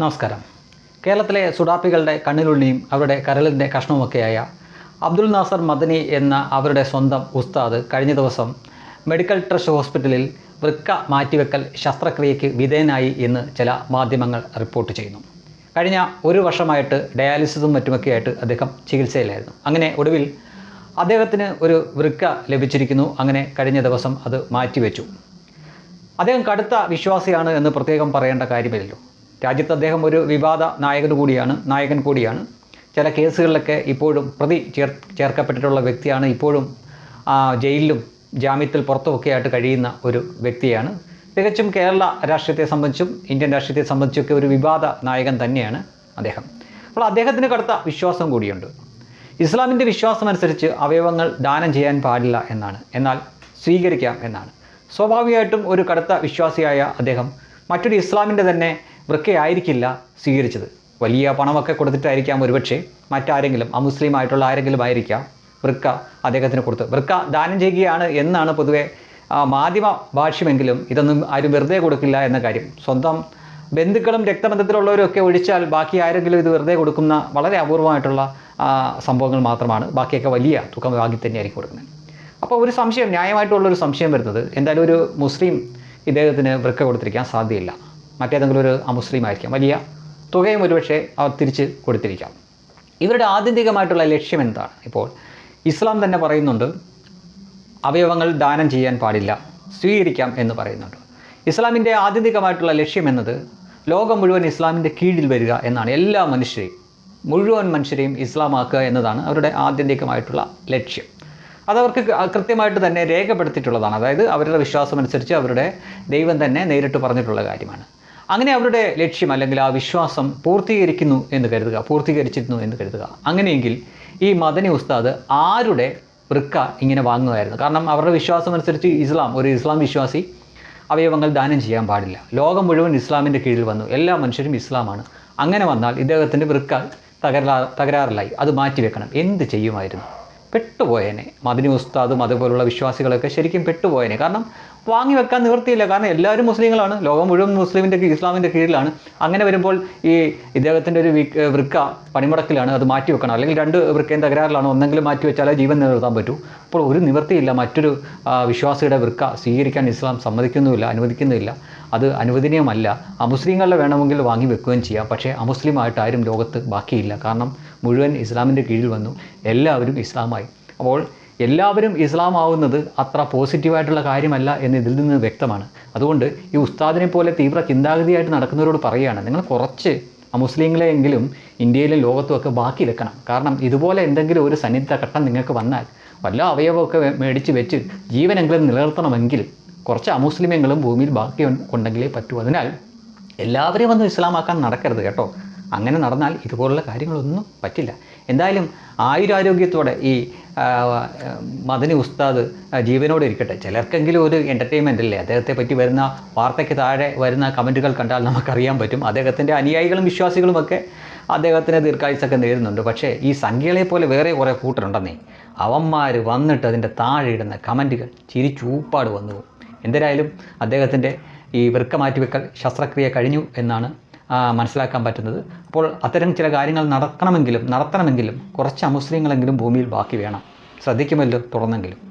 നമസ്കാരം. കേരളത്തിലെ സുഡാപ്പികളുടെ കണ്ണിലുള്ളിയും അവരുടെ കരളിന്റെ കഷ്ണവുമൊക്കെയായ അബ്ദുൽ നാസർ മദനി എന്ന അവരുടെ സ്വന്തം ഉസ്താദ് കഴിഞ്ഞ ദിവസം മെഡിക്കൽ ട്രസ്റ്റ് ഹോസ്പിറ്റലിൽ വൃക്ക മാറ്റിവെക്കൽ ശസ്ത്രക്രിയയ്ക്ക് വിധേയനായി എന്ന് ചില മാധ്യമങ്ങൾ റിപ്പോർട്ട് ചെയ്യുന്നു. കഴിഞ്ഞ ഒരു വർഷമായിട്ട് ഡയാലിസിസും മറ്റുമൊക്കെയായിട്ട് അദ്ദേഹം ചികിത്സയിലായിരുന്നു. അങ്ങനെ ഒടുവിൽ അദ്ദേഹത്തിന് ഒരു വൃക്ക ലഭിച്ചിരിക്കുന്നു. അങ്ങനെ കഴിഞ്ഞ ദിവസം അത് മാറ്റിവെച്ചു. അദ്ദേഹം കടുത്ത വിശ്വാസിയാണ് എന്ന് പ്രത്യേകം പറയേണ്ട കാര്യമില്ലല്ലോ. രാജ്യത്ത് അദ്ദേഹം ഒരു വിവാദ നായകൻ കൂടിയാണ് നായകൻ കൂടിയാണ്. ചില കേസുകളിലൊക്കെ ഇപ്പോഴും പ്രതി ചേർ ചേർക്കപ്പെട്ടിട്ടുള്ള വ്യക്തിയാണ്. ഇപ്പോഴും ജയിലിലും ജാമ്യത്തിൽ പുറത്തുമൊക്കെ ആയിട്ട് കഴിയുന്ന ഒരു വ്യക്തിയാണ്. തികച്ചും കേരള രാഷ്ട്രീയത്തെ സംബന്ധിച്ചും ഇന്ത്യൻ രാഷ്ട്രീയത്തെ സംബന്ധിച്ചൊക്കെ ഒരു വിവാദ നായകൻ തന്നെയാണ് അദ്ദേഹം. അപ്പോൾ അദ്ദേഹത്തിന് കടുത്ത വിശ്വാസം കൂടിയുണ്ട്. ഇസ്ലാമിന്റെ വിശ്വാസം അനുസരിച്ച് അവയവങ്ങൾ ദാനം ചെയ്യാൻ പാടില്ല എന്നാണ്. എന്നാൽ സ്വീകരിക്കാം എന്നാണ്. സ്വാഭാവികമായിട്ടും ഒരു കടുത്ത വിശ്വാസിയായ അദ്ദേഹം മറ്റൊരു ഇസ്ലാമിന്റെ തന്നെ വൃക്കയായിരിക്കില്ല സ്വീകരിച്ചത്. വലിയ പണമൊക്കെ കൊടുത്തിട്ടായിരിക്കാം ഒരുപക്ഷെ മറ്റാരെങ്കിലും അമുസ്ലിം ആയിട്ടുള്ള ആരെങ്കിലും ആയിരിക്കാം വൃക്ക അദ്ദേഹത്തിന് കൊടുത്ത് വൃക്ക ദാനം ചെയ്യുകയാണ് എന്നാണ് പൊതുവെ മാധ്യമ ഭാഷ്യമെങ്കിലും ഇതൊന്നും ആരും വെറുതെ കൊടുക്കില്ല എന്ന കാര്യം. സ്വന്തം ബന്ധുക്കളും രക്തബന്ധത്തിലുള്ളവരൊക്കെ ഒഴിച്ചാൽ ബാക്കി ആരെങ്കിലും ഇത് വെറുതെ കൊടുക്കുന്ന വളരെ അപൂർവമായിട്ടുള്ള സംഭവങ്ങൾ മാത്രമാണ്. ബാക്കിയൊക്കെ വലിയ തുക വാങ്ങി തന്നെയായിരിക്കും കൊടുക്കുന്നത്. അപ്പോൾ ഒരു സംശയം ന്യായമായിട്ടുള്ളൊരു സംശയം വരുന്നത് എന്തായാലും ഒരു മുസ്ലിം ഇദ്ദേഹത്തിന് വൃക്ക കൊടുത്തിരിക്കാൻ സാധ്യതയില്ല. മറ്റേതെങ്കിലും ഒരു അമുസ്ലിം ആയിരിക്കാം വലിയ തുകയും ഒരുപക്ഷെ അവർ തിരിച്ച് കൊടുത്തിരിക്കാം. ഇവരുടെ ആത്യന്തികമായിട്ടുള്ള ലക്ഷ്യം എന്താണ്? ഇപ്പോൾ ഇസ്ലാം തന്നെ പറയുന്നുണ്ട് അവയവങ്ങൾ ദാനം ചെയ്യാൻ പാടില്ല സ്വീകരിക്കാം എന്ന് പറയുന്നുണ്ട്. ഇസ്ലാമിന്റെ ആത്യന്തികമായിട്ടുള്ള ലക്ഷ്യം എന്നത് ലോകം മുഴുവൻ ഇസ്ലാമിന്റെ കീഴിൽ വരിക എന്നാണ്. എല്ലാ മനുഷ്യരെയും മുഴുവൻ മനുഷ്യരെയും ഇസ്ലാമാക്കുക എന്നതാണ് അവരുടെ ആത്യന്തികമായിട്ടുള്ള ലക്ഷ്യം. അതവർക്ക് കൃത്യമായിട്ട് തന്നെ രേഖപ്പെടുത്തിയിട്ടുള്ളതാണ്. അതായത് അവരുടെ വിശ്വാസമനുസരിച്ച് അവരുടെ ദൈവം തന്നെ നേരിട്ട് പറഞ്ഞിട്ടുള്ള കാര്യമാണ്. അങ്ങനെ അവരുടെ ലക്ഷ്യം അല്ലെങ്കിൽ ആ വിശ്വാസം പൂർത്തീകരിക്കുന്നു എന്ന് കരുതുക പൂർത്തീകരിച്ചിരുന്നു എന്ന് കരുതുക. അങ്ങനെയെങ്കിൽ ഈ മദനി ഉസ്താദ് ആരുടെ വൃക്ക ഇങ്ങനെ വാങ്ങുമായിരുന്നു? കാരണം അവരുടെ വിശ്വാസം അനുസരിച്ച് ഇസ്ലാം ഒരു ഇസ്ലാം വിശ്വാസി അവയവങ്ങൾ ദാനം ചെയ്യാൻ പാടില്ല. ലോകം മുഴുവൻ ഇസ്ലാമിന്റെ കീഴിൽ വന്നു. എല്ലാ മനുഷ്യരും ഇസ്ലാമാണ്. അങ്ങനെ വന്നാൽ ഇദ്ദേഹത്തിന്റെ വൃക്ക തകരാ തകരാറിലായി. അത് മാറ്റിവെക്കണം. എന്ത് ചെയ്യുമായിരുന്നു? പെട്ടുപോയേനെ. മദിനി ഉസ്താദും അതുപോലുള്ള വിശ്വാസികളൊക്കെ ശരിക്കും പെട്ടുപോയേനെ. കാരണം വാങ്ങി വെക്കാൻ നിവൃത്തിയില്ല. കാരണം എല്ലാവരും മുസ്ലിങ്ങളാണ്. ലോകം മുഴുവൻ മുസ്ലിമിന്റെ ഇസ്ലാമിന്റെ കീഴിലാണ്. അങ്ങനെ വരുമ്പോൾ ഈ ഇദ്ദേഹത്തിന്റെ ഒരു വൃക്ക പണിമുടക്കിലാണ്. അത് മാറ്റി വെക്കണം. അല്ലെങ്കിൽ രണ്ട് വൃക്കയും തകരാറിലാണ്. ഒന്നെങ്കിലും മാറ്റി വെച്ചാലേ ജീവൻ നിലനിർത്താൻ പറ്റൂ. അപ്പോൾ ഒരു നിവൃത്തിയില്ല. മറ്റൊരു വിശ്വാസിയുടെ വൃക്ക സ്വീകരിക്കാൻ ഇസ്ലാം സമ്മതിക്കുന്നുമില്ല അനുവദിക്കുന്നുമില്ല അത് അനുവദനീയമല്ല. അമുസ്ലിങ്ങളുടെ വേണമെങ്കിൽ വാങ്ങി വെക്കുകയും ചെയ്യാം. പക്ഷേ അമുസ്ലിമായിട്ട് ആരും ലോകത്ത് ബാക്കിയില്ല. കാരണം മുഴുവൻ ഇസ്ലാമിന്റെ കീഴിൽ വന്നു. എല്ലാവരും ഇസ്ലാമായി. അപ്പോൾ എല്ലാവരും ഇസ്ലാം ആവുന്നത് അത്ര പോസിറ്റീവായിട്ടുള്ള കാര്യമല്ല എന്ന് ഇതിൽ നിന്ന് വ്യക്തമാണ്. അതുകൊണ്ട് ഈ ഉസ്താദിനെ പോലെ തീവ്ര ചിന്താഗതിയായിട്ട് നടക്കുന്നവരോട് പറയുകയാണ് നിങ്ങൾ കുറച്ച് മുസ്ലിങ്ങളെയെങ്കിലും ഇന്ത്യയിലും ലോകത്തുമൊക്കെ ബാക്കി വെക്കണം. കാരണം ഇതുപോലെ എന്തെങ്കിലും ഒരു സന്നിധ ഘട്ടം നിങ്ങൾക്ക് വന്നാൽ വല്ല അവയവമൊക്കെ മേടിച്ച് വെച്ച് ജീവനെങ്കിലും നിലനിർത്തണമെങ്കിൽ കുറച്ച് അമുസ്ലിമെങ്കിലും ഭൂമിയിൽ ബാക്കി ഉണ്ടെങ്കിലേ പറ്റൂ. അതിനാൽ എല്ലാവരെയും വന്ന് ഇസ്ലാമാക്കാൻ നടക്കരുത് കേട്ടോ. അങ്ങനെ നടന്നാൽ ഇതുപോലുള്ള കാര്യങ്ങളൊന്നും പറ്റില്ല. എന്തായാലും ആയുരാരോഗ്യത്തോടെ ഈ മദനി ഉസ്താദ് ജീവനോട് ഇരിക്കട്ടെ. ചിലർക്കെങ്കിലും ഒരു എന്റർടൈൻമെന്റ് അല്ലേ അദ്ദേഹത്തെ പറ്റി വരുന്ന വാർത്തയ്ക്ക് താഴെ വരുന്ന കമന്റുകൾ കണ്ടാൽ നമുക്കറിയാൻ പറ്റും. അദ്ദേഹത്തിന്റെ അനുയായികളും വിശ്വാസികളുമൊക്കെ അദ്ദേഹത്തിന് ദീർഘായുസൊക്കെ നേരുന്നുണ്ട്. പക്ഷേ ഈ സംഖ്യകളെ പോലെ വേറെ കുറേ കൂട്ടരുണ്ടെന്നേ. അവന്മാർ വന്നിട്ട് അതിന്റെ താഴെ ഇടുന്ന കമന്റുകൾ ചിരിച്ചൂപ്പാട് വന്നു എന്തായാലും അദ്ദേഹത്തിന്റെ ഈ വൃക്ക മാറ്റിവെക്കൽ ശസ്ത്രക്രിയ കഴിഞ്ഞു എന്നാണ് മനസ്സിലാക്കാൻ പറ്റുന്നത്. അപ്പോൾ അത്തരം ചില കാര്യങ്ങൾ നടക്കണമെങ്കിലും നടത്തണമെങ്കിലും കുറച്ച് അമുസ്ലിങ്ങളെങ്കിലും ഭൂമിയിൽ ബാക്കി വേണം. ശ്രദ്ധിക്കുമല്ലോ തുറന്നെങ്കിലും